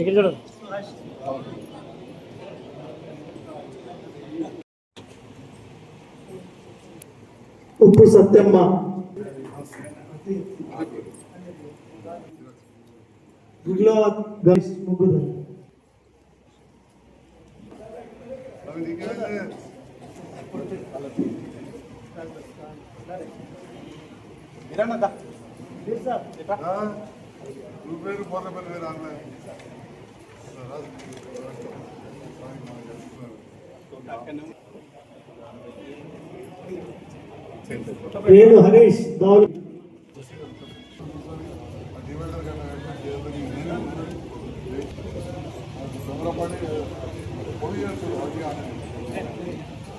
ఇక్కడ ఉప్పు సత్యమ్మ గుగ్లో ముగ్గురు రూపాయలు పోతే పని వేరే అన్న వేణు హరీష్ గౌరీ డివైడర్ కన్నా తొందరపడి పొడి చేస్తారు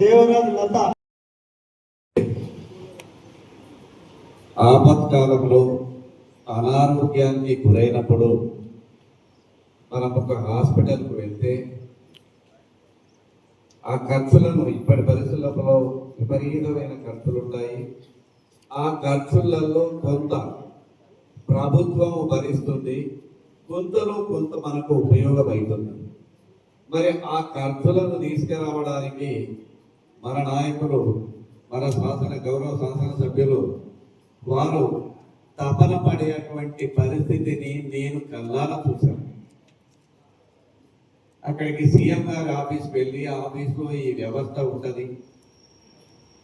దేవరాజు లత ఆపత్కాలంలో అనారోగ్యానికి గురైనప్పుడు మనం ఒక హాస్పిటల్కు వెళ్తే ఆ ఖర్చులను ఇప్పటి పరిస్థితులలో విపరీతమైన ఖర్చులు ఉంటాయి ఆ ఖర్చులలో కొంత ప్రభుత్వం భరిస్తుంది కొంతలో కొంత మనకు ఉపయోగమవుతుంది మరి ఆ ఖర్చులను తీసుకురావడానికి మన నాయకులు మన శాసన గౌరవ శాసన సభ్యులు వారు తపన పడేటువంటి పరిస్థితిని నేను కల్లారా చూశాను. అక్కడికి సీఎం గారి ఆఫీస్కి వెళ్ళి ఆఫీస్లో ఈ వ్యవస్థ ఉంటుంది.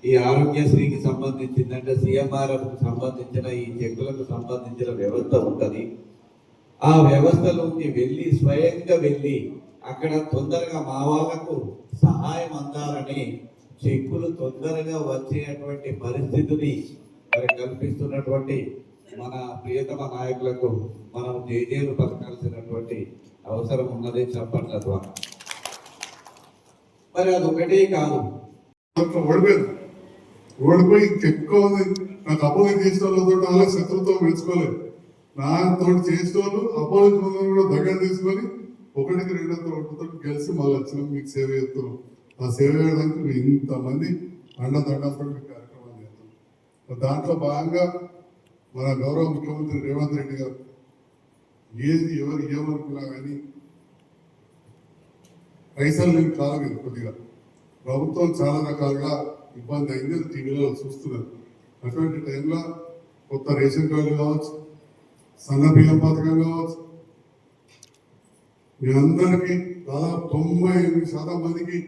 ఈ ఆరోగ్యశ్రీకి సంబంధించిందంటే సీఎంఆర్ఎఫ్కి సంబంధించిన ఈ చెక్కులకు సంబంధించిన వ్యవస్థ ఉంటుంది. ఆ వ్యవస్థలోకి వెళ్ళి స్వయంగా వెళ్ళి అక్కడ తొందరగా మా వాళ్ళకు సహాయం అందాలని చెక్కులు తొందరగా వచ్చేటువంటి పరిస్థితిని మరి కల్పిస్తున్నటువంటి మన ప్రియతమ నాయకులకు మనం జేజేలు పలకాల్సినటువంటి అవసరం ఉన్నది చెప్పట్ల ద్వారా. మరి అది ఒకటే కాదు. ఓడిపోయింది ఓడిపోయి చెప్పుకోవాలి. నాకు అపోజిట్ చేసిన వాళ్ళతో వాళ్ళ శత్రుత్వం పెంచుకోలేదు. నాతో చేసిన వాళ్ళు అపోజిట్ కూడా దగ్గర తీసుకొని ఒకటికి రెండో ఒకటితో కలిసి మళ్ళీ వచ్చినాం. మీకు సేవ చేస్తున్నాం. ఆ సేవ చేయడానికి ఇంతమంది అండదండతో మీకు కార్యక్రమాలు చేస్తున్నాం దాంట్లో భాగంగా మన గౌరవ ముఖ్యమంత్రి రేవంత్ రెడ్డి గారు ఏది ఎవరు ఏమనుకున్నా కానీ పైసలు లేని కాలం ఇది కొద్దిగా. ప్రభుత్వం చాలా రకాలుగా ఇబ్బంది అయింది టీవీలో చూస్తున్నారు. అటువంటి టైంలో కొత్త రేషన్ కార్డు కావచ్చు సన్న బియ్యం పథకం కావచ్చు మీ అందరికీ దాదాపు తొంభై ఎనిమిది శాతం మందికి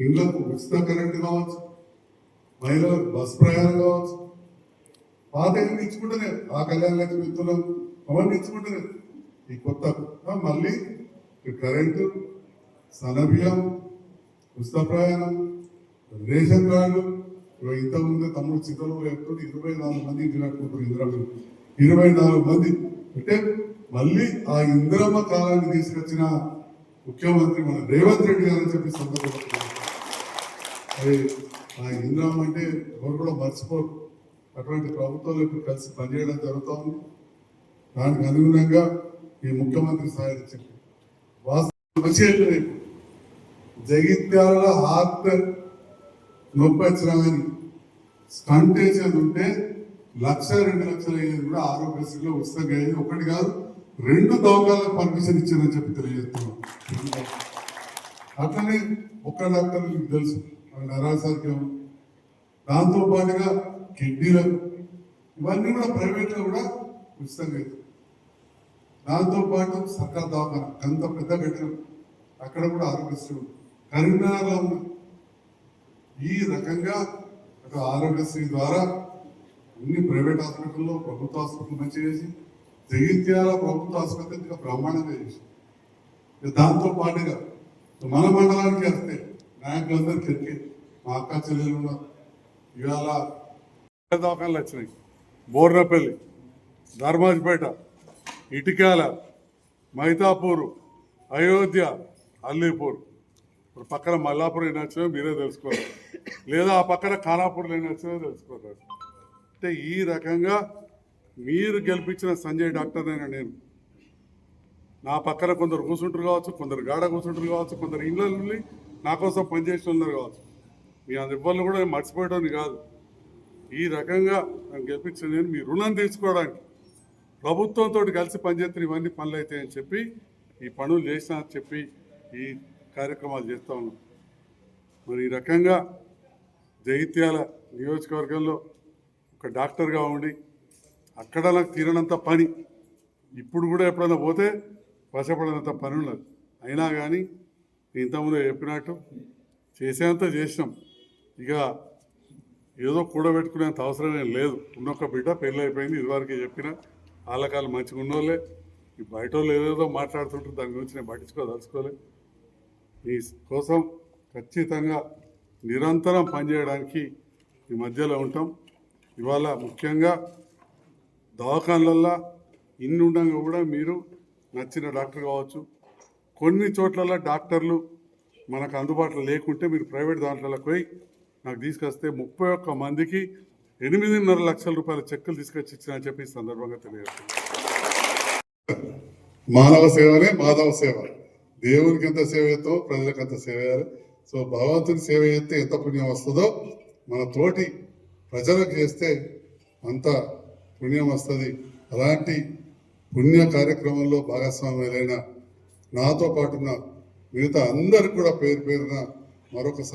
ఇళ్ళకు ఉచిత కరెంట్ కావచ్చు మహిళలకు బస్ ప్రయాణం కావచ్చు. పాత ఇల్లు ఇచ్చుకుంటేనే ఆ కళ్యాణ లక్ష్మి ఇస్తున్నాం అవన్నీ ఇచ్చుకుంటేనే ఈ కొత్త మళ్ళీ కరెంటు సన్నబియ్యం ఉచిత ప్రయాణం రేషన్ కార్డు. ఇగో ఇంతకుముందే తమ్ముడు చిత్రంలో చెప్తుంటే ఇరవై నాలుగు మంది ఇంటినట్టుకుంటారు ఇందిరా ఇరవై నాలుగు మంది. అంటే మళ్ళీ ఆ ఇందిరమ్మ కాలాన్ని తీసుకొచ్చిన ముఖ్యమంత్రి మన రేవంత్ రెడ్డి గారు అని చెప్పి సందర్భంగా మరి ఆ ఇందిరమ్మ అంటే ఎవరు కూడా మర్చిపోరు అటువంటి ప్రభుత్వాలు ఇప్పుడు కలిసి పనిచేయడం జరుగుతూ ఉంది దానికి అనుగుణంగా ఈ ముఖ్యమంత్రి సహాయం వాస్తవం మంచి జగిత్యాల హార్ట్ నొప్పి వచ్చినా కానీ స్టంటేషన్ ఉంటే లక్ష రెండు లక్షలు అయ్యేది కూడా ఆరోగ్యశ్రీలో ఉచితంగా అయ్యేది ఒకటి కాదు రెండు దవాఖాలకు పర్మిషన్ ఇచ్చారని చెప్పి తెలియజేస్తున్నాం. అట్లనే ఒక్క డాక్టర్ మీకు తెలుసు. మన దాంతో పాటుగా కిడ్నీలకు ఇవన్నీ కూడా ప్రైవేట్లో కూడా ఉచితంగా దాంతో పాటు సర్కార్ దవాఖాన. కంత పెద్ద కట్టడం అక్కడ కూడా ఆరోగ్యశ్రీ ఉంది. కరీంనగర్లో ఉంది ఈ రకంగా ఒక ఆరోగ్యశ్రీ ద్వారా అన్ని ప్రైవేట్ హాస్పిటల్లో ప్రభుత్వ ఆసుపత్రులు మంచిగా చేసి జగిత్యాల ప్రభుత్వ ఆసుపత్రి బ్రహ్మాండంగా చేసి ఇక దాంతో పాటుగా మన మండలానికి వస్తే నాయకులందరికీ ఎక్కి మా అక్క చెల్లెలు ఉన్నారు ఇవాళ దవాఖానలు వచ్చినాయి. బోర్నపల్లి ధర్మాజిపేట ఇటికాల మైతాపూరు అయోధ్య అల్లీపూర్. ఇప్పుడు పక్కన మల్లాపూర్ ఏం వచ్చినా మీరే తెలుసుకోవాలి. లేదా ఆ పక్కన ఖానాపూర్లో ఏం వచ్చినా తెలుసుకోవాలి. అంటే ఈ రకంగా మీరు గెలిపించిన సంజయ్ డాక్టర్ అయినా నేను. నా పక్కన కొందరు కూర్చుంటారు కావచ్చు కొందరు గాడ కూర్చుంటారు కావచ్చు కొందరు ఇంట్లో నా కోసం పనిచేసిన ఉన్నారు కావచ్చు. మీ అంత ఇబ్బందులు కూడా నేను మర్చిపోయడానికి కాదు. ఈ రకంగా నన్ను గెలిపించిన నేను మీ రుణం తీసుకోవడానికి ప్రభుత్వంతో కలిసి పనిచేస్తే ఇవన్నీ పనులు అవుతాయని చెప్పి ఈ పనులు చేసిన చెప్పి ఈ కార్యక్రమాలు చేస్తూ ఉన్నాం. మరి ఈ రకంగా జగిత్యాల నియోజకవర్గంలో ఒక డాక్టర్గా ఉండి అక్కడ నాకు తీరనంత పని ఇప్పుడు కూడా ఎప్పుడైనా పోతే వశపడినంత పని ఉన్నది అయినా కానీ ఇంతకుముందు చెప్పినట్టు చేసేంత చేసినాం. ఇక ఏదో కూడబెట్టుకునేంత అవసరం ఏం లేదు. ఉన్నొక్క బిడ్డ పెళ్ళి అయిపోయింది ఇదివరకే చెప్పిన వాళ్ళకాలు మంచిగా ఉన్నోళ్ళే. ఈ బయట వాళ్ళు ఏదేదో మాట్లాడుతుంటారు దాని గురించి నేను పట్టించుకోదలుచుకోలే మీ కోసం ఖచ్చితంగా నిరంతరం పనిచేయడానికి ఈ మధ్యలో ఉంటాం. ఇవాళ ముఖ్యంగా దవాఖానలల్లో ఇన్ని ఉండగా కూడా మీరు నచ్చిన డాక్టర్ కావచ్చు కొన్ని చోట్ల డాక్టర్లు మనకు అందుబాటులో లేకుంటే మీరు ప్రైవేట్ దాంట్లోకి పోయి నాకు తీసుకొస్తే ముప్పై ఒక్క మందికి ఎనిమిదిన్నర లక్షల రూపాయల చెక్కులు తీసుకొచ్చి ఇచ్చిన చెప్పి సందర్భంగా తెలియజేస్తాను మానవ సేవనే మాధవ సేవ. దేవునికి ఎంత సేవ చేస్తామో ప్రజలకు అంత సేవ చేయాలి. సో భగవంతుని సేవ చేస్తే ఎంత పుణ్యం వస్తుందో మన తోటి ప్రజలకు చేస్తే అంత పుణ్యం వస్తుంది. అలాంటి పుణ్య కార్యక్రమంలో భాగస్వామ్యులైన నాతో పాటున్న మిగతా అందరికి కూడా పేరు పేరున మరొక